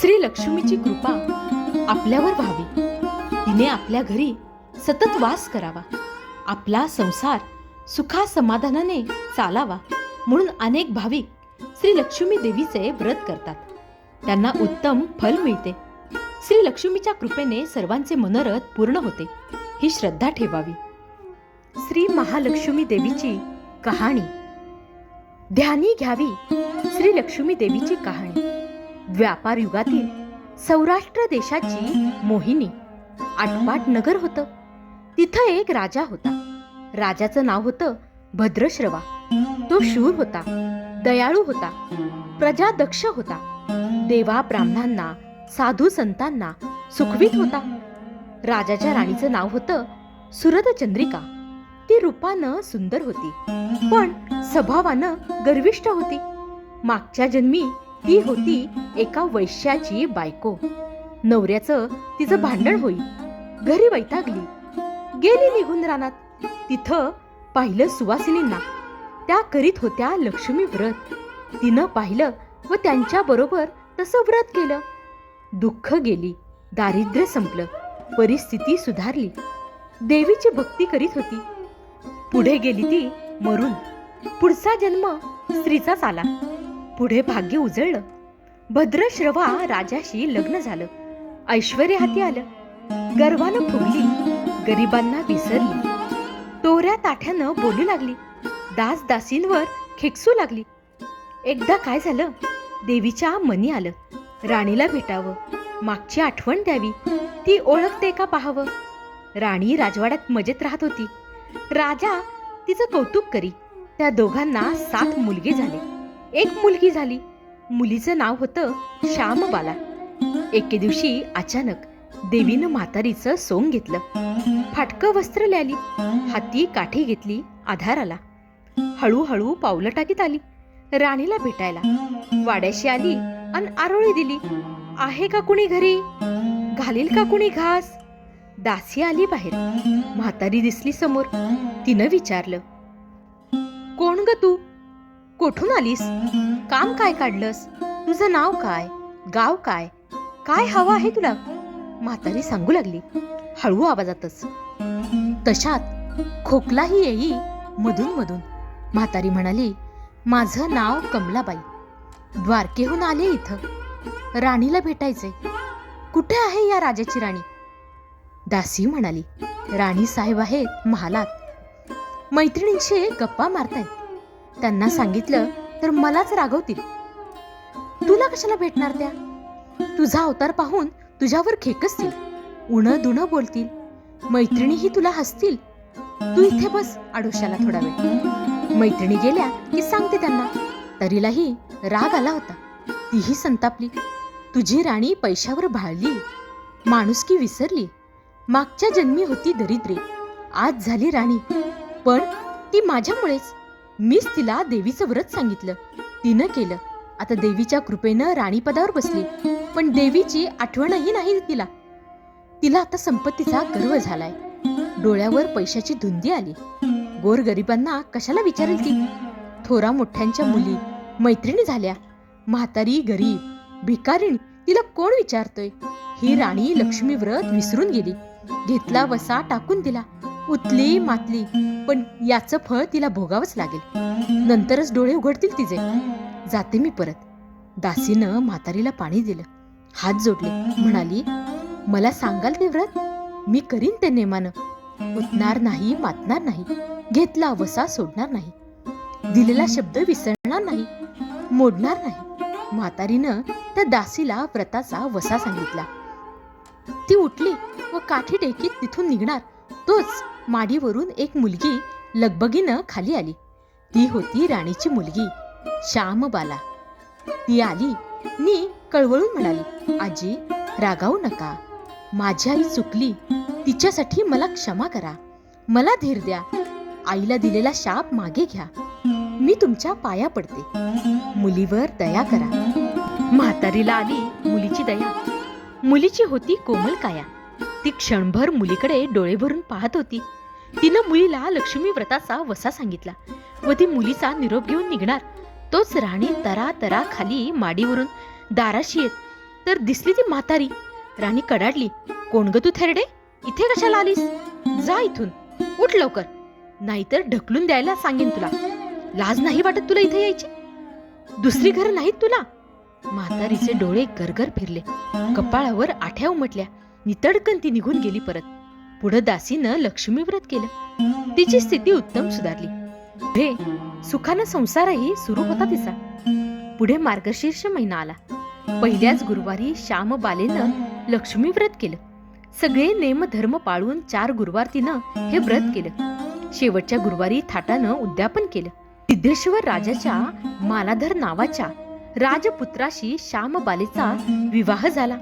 श्री लक्ष्मीची कृपा आपल्यावर व्हावी. तिने आपल्या घरी सतत वास करावा. आपला संसार सुखा समाधानाने चालावा म्हणून अनेक भाविक श्री लक्ष्मी देवीचे व्रत करतात. त्यांना उत्तम फल मिळते. श्री लक्ष्मीच्या कृपेने सर्वांचे मनोरथ पूर्ण होते. ही श्रद्धा ठेवावी. श्री महालक्ष्मी देवीची कहाणी. ध्यानी घ्यावी श्री लक्ष्मी देवीची कहाणी. व्यापार युगातील सौराष्ट्र देशाची मोहिनी आटपाट नगर होतं. तिथं एक राजा होता. राजाचं नाव होतं भद्रश्रवा. तो शूर होता दयाळू होता प्रजा दक्ष होता. देवा ब्राह्मणांना साधू संतांना सुखवीत होता. राजाच्या राणीचं नाव होतं सुरतचंद्रिका. ती रूपानं सुंदर होती पण स्वभावानं गर्विष्ठ होती. मागच्या जन्मी ती होती एका वैश्याची बायको. नवऱ्याचं तिचं भांडण होई. घरी वैतागली. गेली निघून रानात. तिथं पाहिलं सुवासिनींना. त्या करीत होत्या लक्ष्मी व्रत. तिनं पाहिलं व त्यांच्या बरोबर तसं व्रत केलं. दुःख गेली दारिद्र्य संपलं परिस्थिती सुधारली. देवीची भक्ती करीत होती. पुढे गेली ती मरून. पुढचा जन्म स्त्रीचाच आला. पुढे भाग्य उजळलं. भद्रश्रवा राजाशी लग्न झालं. ऐश्वर्य हाती आलं. गर्वानं फुगली. गरिबांना विसरली. तोऱ्या ताठ्यानं बोलू लागली. दास दासींवर खेकसू लागली. एकदा काय झालं? देवीच्या मनी आलं. राणीला भेटावं. मागची आठवण द्यावी. ती ओळखते का पाहावं? राणी राजवाड्यात मजेत राहत होती. राजा तिचं कौतुक करी. त्या दोघांना सात मुलगे झाले. एक मुलगी झाली. मुलीचं नाव होतं श्यामबाला एके दिवशी अचानक देवीनं म्हातारीचं सोंग घेतलं. फाटकं वस्त्र ल्याली. हाती काठी घेतली आधार आला हळूहळू पावलं टाकीत आली. राणीला भेटायला. वाड्याशी आली अन आरोळी दिली. आहे का कुणी घरी? घालील का कुणी घास? दासी आली बाहेर. म्हातारी दिसली समोर. तिनं विचारलं कोण ग तू? कोठून आलीस? काम काय काढलंस? तुझं नाव काय? गाव काय? काय हवं आहे तुला? म्हातारी सांगू लागली हळू आवाजातच. तशात खोकलाही येई मधून मधून म्हातारी म्हणाली माझं नाव कमलाबाई. द्वारकेहून आले इथं. राणीला भेटायचे कुठे आहे या राजाची राणी? दासी म्हणाली राणी साहेब आहेत महालात. मैत्रिणींशी गप्पा मारतायत. त्यांना सांगितलं तर मलाच रागवतील. तुला कशाला भेटणार त्या? तुझा अवतार पाहून तुझ्यावर खेकसतील उणं दुणं बोलतील मैत्रिणीही तुला हसतील. तू इथे बस आडोशाला थोडा वेळ. मैत्रिणी गेल्या की सांगते त्यांना. तरीलाही राग आला होता. तीही संतापली. तुझी राणी पैशावर भाळली. माणुसकी विसरली. मागच्या जन्मी होती दरिद्री. आज झाली राणी. पण ती माझ्यामुळेच. मीच तिला देवीचं व्रत सांगितलं. तिनं केलं. आता देवीच्या कृपेनं राणीपदावर बसली. पण देवीची आठवणही नाही तिला. तिला आता संपत्तीचा गर्व झालाय. डोळ्यावर पैशाची धुंदी आली. गोरगरिबांना कशाला विचारेल ती? थोरा मोठ्यांच्या मुली मैत्रिणी झाल्या. म्हातारी गरीब भिकारीण तिला कोण विचारतोय? ही राणी लक्ष्मी व्रत विसरून गेली. घेतला वसा टाकून दिला. उतली मातली पण याचं फळ तिला भोगावंच लागेल. नंतरच डोळे उघडतील तिचे. जाते मी परत. दासीनं म्हातारीला पाणी दिलं. हात जोडले. म्हणाली मला सांगाल ते व्रत? मी करीन ते नेमानं. उतणार नाही मातणार नाही. घेतला वसा सोडणार नाही. दिलेला शब्द विसरणार नाही. मोडणार नाही. म्हातारीनं त्या दासीला व्रताचा वसा सांगितला. ती उठली व काठी टेकीत तिथून निघणार. तोच माडीवरून एक मुलगी लगबगीनं खाली आली. ती होती राणीची मुलगी श्यामबाला. ती आली नी कळवळून म्हणाली आजी रागावू नका. माझी आई चुकली. तिच्यासाठी मला क्षमा करा. मला धीर द्या. आईला दिलेला शाप मागे घ्या. मी तुमच्या पाया पडते. मुलीवर दया करा. म्हातारीला आली मुलीची दया. मुलीची होती कोमल काया. ती क्षणभर मुलीकडे डोळे भरून पाहत होती. तिनं मुलीला लक्ष्मी व्रताचा वसा सांगितला व ती मुलीचा निरोप घेऊन निघणार. तोच राणी तरा तरा खाली माडीवरून दाराशी येत. तर दिसली ती म्हातारी. राणी कडाडली कोण ग तू थेरडे? इथे कशाला आलीस? जा इथून. उठ लवकर. नाहीतर ढकलून द्यायला सांगेन तुला. लाज नाही वाटत तुला इथे यायची? दुसरी घर नाहीत तुला? म्हातारीचे डोळे गरगर फिरले. कपाळावर आठ्या उमटल्या. नितडकन ती निघून गेली परत. पुढं दासीनं लक्ष्मी व्रत केलं. तिची स्थिती उत्तम सुधारली. पुढे सुखानं संसारही सुरू होता तिचा. पुढे मार्गशीर्ष महिना आला. पहिल्याच गुरुवारी श्याम बालेनं लक्ष्मी व्रत केलं. सगळे नेम धर्म पाळून चार गुरुवार तिनं हे व्रत केलं. शेवटच्या गुरुवारी थाटानं उद्यापन केलं. सिद्धेश्वर राजाच्या मालाधर नावाच्या राजपुत्राशी श्यामबालेचा विवाह झाला.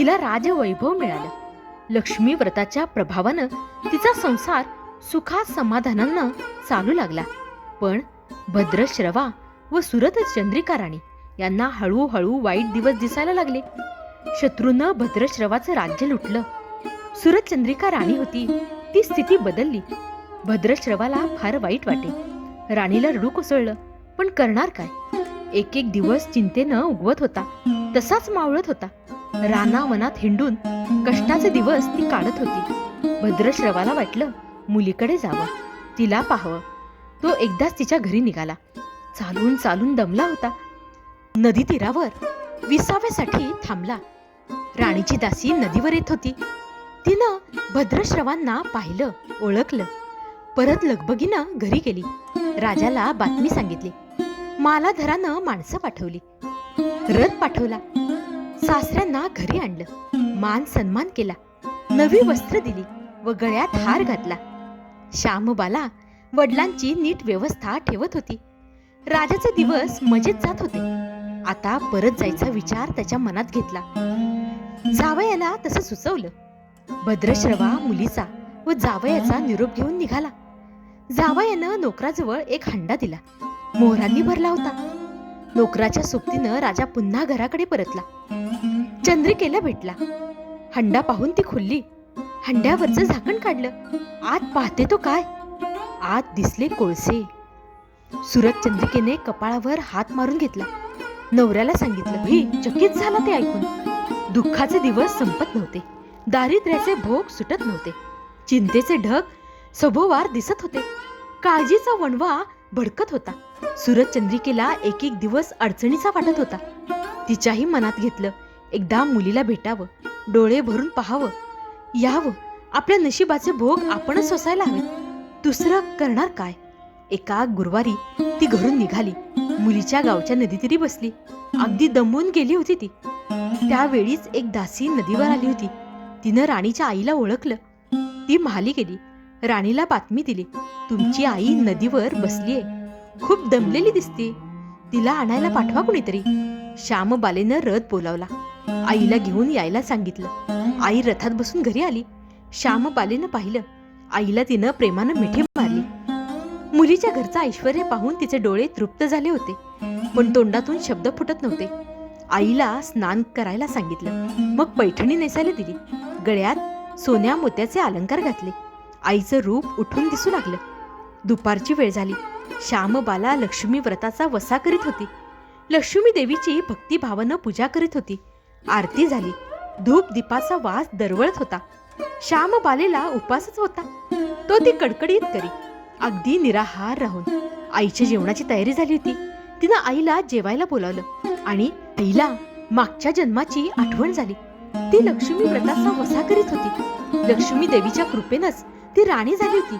तिला राजवैभव मिळालं. लक्ष्मी व्रताच्या प्रभावानं तिचा संसार सुखा समाधानानं चालू लागला. पण भद्रश्रवा व सुरत चंद्रिका राणी यांना हळूहळू वाईट दिवस दिसायला लागले. शत्रूनं भद्रश्रवाचं राज्य लुटलं. सुरत चंद्रिका राणी होती ती स्थिती बदलली. भद्रश्रवाला फार वाईट वाटे. राणीला रडू कोसळलं. पण करणार काय? एक एक दिवस चिंतेनं उगवत होता. तसाच मावळत होता. रानावनात हिंडून कष्टाचे दिवस ती काढत होती. भद्रश्रवाला वाटलं मुलीकडे जावं तिला पाहावं. तो एकदाच तिच्या घरी निघाला. चालून चालून दमला होता. नदी तीरावर विसाव्यासाठी थांबला. राणीची दासी नदीवर येत होती. तिनं भद्रश्रवांना पाहिलं ओळखलं. परत लगबगीनं घरी गेली. राजाला बातमी सांगितली. मालाधरानं माणसं पाठवली. रथ पाठवला. सासऱ्यांना घरी आणलं. मान सन्मान केला. नवी वस्त्र दिली व गळ्यात हार घातला. श्यामबाला वडिलांची नीट व्यवस्था ठेवत होती. राजाचे दिवस मजेत जात होते. आता परत जायचा विचार त्याच्या मनात घेतला. जावयाला तसं सुचवलं. भद्रश्रवा मुलीचा व जावयाचा निरोप घेऊन निघाला. जावयानं नोकराजवळ एक हंडा दिला. मोहरांनी भरला होता. नोकराच्या सोबतीनं राजा पुन्हा घराकडे परतला. चंद्रिकेला भेटला. हंडा पाहून ती खुलली. हंड्यावरचं झाकण काढलं. आत पाहते तो काय? आत दिसले कोळसे. सुरत चंद्रिकेने कपाळावर हात मारून घेतला. नवऱ्याला सांगितलं ही चकित झाला ते ऐकून. दुःखाचे दिवस संपत नव्हते. दारिद्र्याचे भोग सुटत नव्हते. चिंतेचे ढग सभोवार दिसत होते. काळजीचा वणवा भडकत होता. सुरत चंद्रिकेला एक एक दिवस अडचणीचा वाटत होता. तिच्याही मनात घेतलं एकदा मुलीला भेटावं डोळे भरून पाहावं यावं आपल्या नशिबाचे भोग आपणच सोसायला हवेत दुसरं करणार काय? एका गुरुवारी ती घरून निघाली. मुलीच्या गावच्या नदीतीरी बसली. अगदी दमून गेली होती ती. त्यावेळीच एक दासी नदीवर आली होती. तिनं राणीच्या आईला ओळखलं. ती महाली गेली राणीला बातमी दिली. तुमची आई नदीवर बसलीये. खूप दमलेली दिसते. तिला आणायला पाठवा कुणीतरी. श्यामबालेनं रथ बोलावला. आईला घेऊन यायला सांगितलं. आई रथात बसून घरी आली. श्यामबालेनं पाहिलं. आईला तिनं प्रेमानं मिठी मारली. मुलीच्या घरचं ऐश्वर पाहून तिचे डोळे तृप्त झाले होते. पण तोंडातून शब्द फुटत नव्हते. आईला स्नान करायला सांगितलं. मग पैठणी नेसायला दिली. गळ्यात सोन्या मोत्याचे अलंकार घातले. आईचं रूप उठून दिसू लागलं. दुपारची वेळ झाली. श्यामबाला लक्ष्मी व्रताचा वसा करीत होती. लक्ष्मी देवीची भक्तिभावानं पूजा करीत होती. आरती झाली. धूप दीपाचा वास दरवळत होता. श्यामबालेला उपासच होता. तो ती कडकडीत करी. अगदी निराहार राहून आईच्या जेवणाची तयारी झाली होती. तिनं आईला जेवायला बोलावलं आणि आईला मागच्या जन्माची आठवण झाली. ती लक्ष्मी व्रताचा वसा करीत होती. लक्ष्मी देवीच्या कृपेनच ती राणी झाली होती.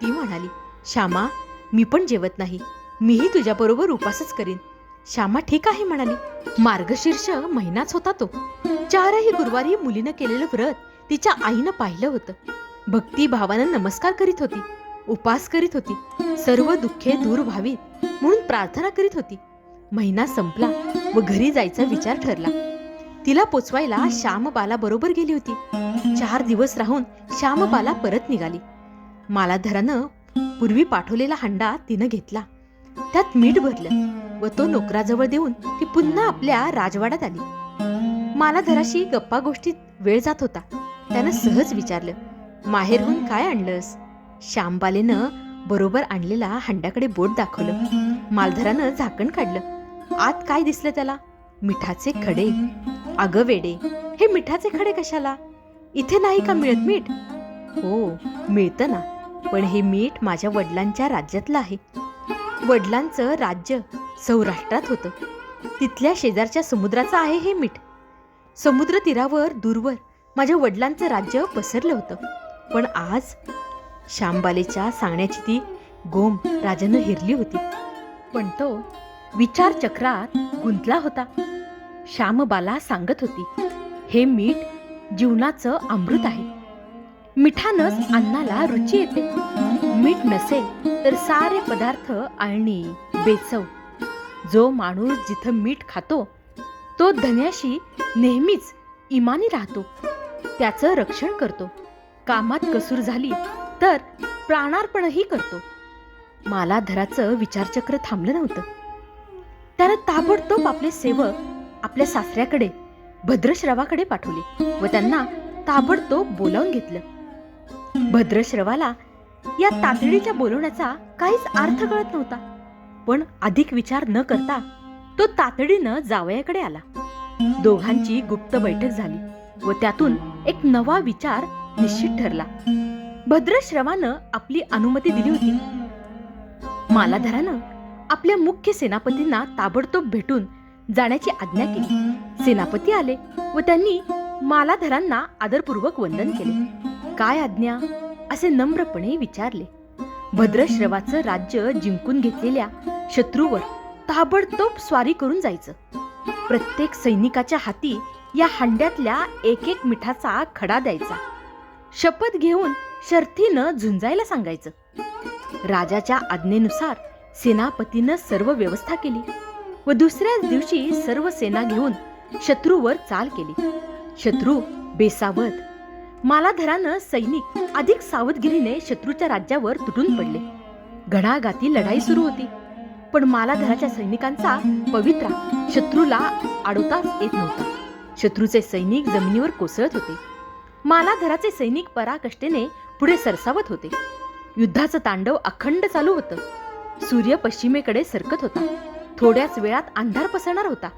ती म्हणाली श्यामा मी पण जेवत नाही. मीही तुझ्याबरोबर उपासच करीन. श्यामा ठीक आहे म्हणाली. मार्गशीर्ष महिनाच होता तो. चारही गुरुवारी मुलीनं केलेलं व्रत तिच्या आईनं पाहिलं होतं. भक्ती भावानं नमस्कार करीत होती. उपास करीत होती. सर्व दुःखे दूर व्हावीत म्हणून प्रार्थना करीत होती. महिना संपला व घरी जायचा विचार ठरला. तिला पोचवायला श्यामबाला बरोबर गेली होती. चार दिवस राहून श्यामबाला परत निघाली. मालाधरानं पूर्वी पाठवलेला हंडा तिनं घेतला. त्यात मीठ भरलं व तो नोकराजवळ देऊन ती पुन्हा आपल्या राजवाड्यात आली. मालाधराशी गप्पा गोष्टीत वेळ जात होता. त्यानं सहज विचारलं माहेरहून काय आणलंस? श्यामबालेनं बरोबर आणलेला हंड्याकडे बोट दाखवलं. मालधरानं झाकण काढलं. आत काय दिसलं त्याला? मिठाचे खडे. अगं वेडे हे मिठाचे खडे कशाला? इथे नाही का मिळत मीठ? हो मिळतं ना. पण हे मीठ माझ्या वडिलांच्या राज्यातलं आहे. वडिलांचं राज्य सौराष्ट्रात होतं. तिथल्या शेजारच्या समुद्राचं आहे हे मीठ. समुद्र तीरावर दूरवर माझ्या वडिलांचं राज्य पसरलं होतं. पण आज श्यामबालेच्या सांगण्याची ती गोम राजानं हिरली होती. पण तो विचार चक्रात गुंतला होता. श्यामबाला सांगत होती हे मीठ जीवनाचं अमृत आहे. मिठानंच अन्नाला रुची येते. मीठ नसेल तर सारे पदार्थ आळणी बेचव. जो माणूस जिथं मीठ खातो तो धन्याशी नेहमीच इमानी राहतो. त्याचं रक्षण करतो. कामात कसूर झाली तर प्राणार्पणही करतो. मालाधराचं विचारचक्र थांबलं नव्हतं. त्यानं ताबडतोब आपले सेवक आपल्या सासऱ्याकडे भद्रश्रवाकडे पाठवले व त्यांना ताबडतोब बोलावून घेतलं. भद्रश्रवाला या तातडीच्या बोलवण्याचा काहीच अर्थ कळत नव्हता. पण अधिक विचार न करता तो तातडीनं जावयाकडे आला. दोघांची गुप्त बैठक झाली व त्यातून एक नवा विचार निश्चित ठरला. भद्रश्रवानं आपली अनुमती दिली होती. मालाधरानं आपल्या मुख्य सेनापतींना ताबडतोब भेटून जाण्याची आज्ञा केली. सेनापती आले व त्यांनी मालाधरांना आदरपूर्वक वंदन केले. काय आज्ञा? असे नम्रपणे विचारले. भद्रश्रवाचं राज्य जिंकून घेतलेल्या शत्रूवर ताबडतोब स्वारी करून जायचं. प्रत्येक सैनिकाच्या हाती या हंड्यातल्या एक एक मिठाचा खडा द्यायचा. शपथ घेऊन शर्थीनं झुंजायला सांगायचं. राजाच्या आज्ञेनुसार सेनापतीनं सर्व व्यवस्था केली व दुसऱ्याच दिवशी सर्व सेना घेऊन शत्रूवर चाल केली. शत्रू बेसावध मालाधरानं सैनिक अधिक सावधगिरीने शत्रूच्या राज्यावर तुटून पडले. घडागाती लढाई सुरू होती. पण मालाधराच्या सैनिकांचा पवित्रा शत्रूला आडवताच येत नव्हता. शत्रूचे सैनिक जमिनीवर कोसळत होते. मालाधराचे सैनिक पराकष्टेने पुढे सरसावत होते. युद्धाचं तांडव अखंड चालू होतं. सूर्य पश्चिमेकडे सरकत होता. थोड्याच वेळात अंधार पसरणार होता.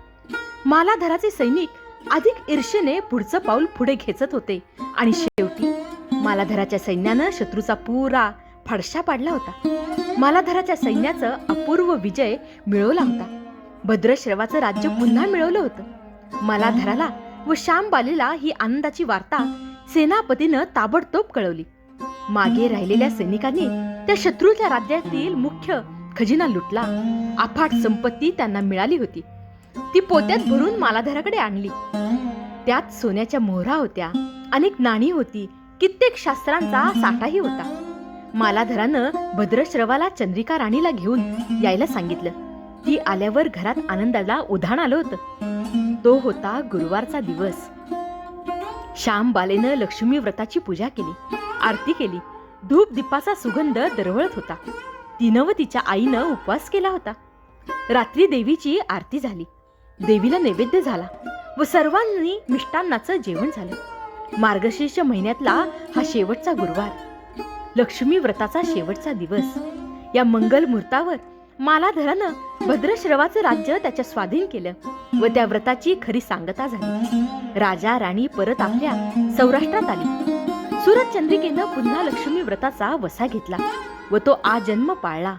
मालाधराचे सैनिक अधिक ईर्षेने पुढचं पाऊल पुढे घेचत होते. आणि शेवटी मालाधराच्या सैन्यानं शत्रूचा पुरा फडशा पाडला होता. मालाधराच्या सैन्याचं अपूर्व विजय मिळवला होता. भद्रश्रवाचं राज्य पुन्हा मिळवलं होतं. मालाधराला व श्यामबालीला ही आनंदाची वार्ता सेनापतीनं ताबडतोब कळवली. मागे राहिलेल्या सैनिकांनी त्या शत्रूच्या राज्यातील मुख्य खजिना लुटला. अफाट संपत्ती त्यांना मिळाली होती. ती पोत्यात भरून मालाधराकडे आणली. त्यात सोन्याच्या मोहरा होत्या अनेक नाणी होती कित्येक शास्त्रांचा साठाही होता. मालाधरानं भद्रश्रवाला चंद्रिका राणीला घेऊन यायला सांगितलं. ती आल्यावर घरात आनंदाला उधाण आलं होतं. तो होता गुरुवारचा दिवस. श्याम बालेनं लक्ष्मी व्रताची पूजा केली आरती केली धूप दीपाचा सुगंध दरवळत होता. तिनं व तिच्या आईनं उपवास केला होता. रात्री देवीची आरती झाली. देवीला नैवेद्य झाला व सर्वांनी मिष्टान्नाचं जेवण झालं. मार्गशीर्ष महिन्यातला हा शेवटचा गुरुवार. लक्ष्मी व्रताचा शेवटचा दिवस. या मंगल मुहूर्तावर मालाधरानं भद्रश्रवाचं राज्य त्याच्या स्वाधीन केलं व त्या व्रताची खरी सांगता झाली. राजा राणी परत आपल्या सौराष्ट्रात आली. सुरत चंद्रिकेनं पुन्हा लक्ष्मी व्रताचा वसा घेतला व तो आजन्म पाळला.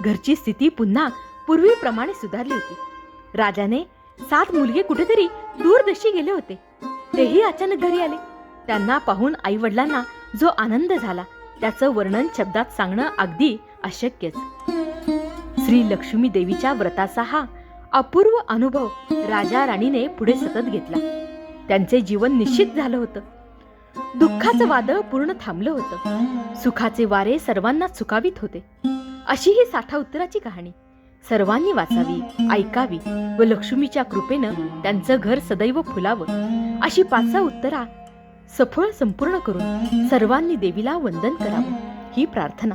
घरची स्थिती पुन्हा पूर्वीप्रमाणे सुधारली होती. राजाने सात मुलगे कुठेतरी दूरदशी गेले होते. तेही अचानक घरी आले. त्यांना पाहून आई वडिलांना जो आनंद झाला त्याचं वर्णन शब्दात सांगणं अगदी अशक्यच. श्री लक्ष्मी देवीच्या व्रताचा हा अपूर्व अनुभव राजा राणीने पुढे सतत घेतला. त्यांचे जीवन निश्चित झालं होतं. दुःखाचं वादळ पूर्ण थांबलं होतं. सुखाचे वारे सर्वांना चुकावीत होते. अशी ही साठा उत्तराची कहाणी. सर्वांनी वाचावी ऐकावी व लक्ष्मीच्या कृपेनं त्यांचं घर सदैव फुलावं. अशी पाचा उत्तरा सफळ संपूर्ण करून सर्वांनी देवीला वंदन करावं. ही प्रार्थना.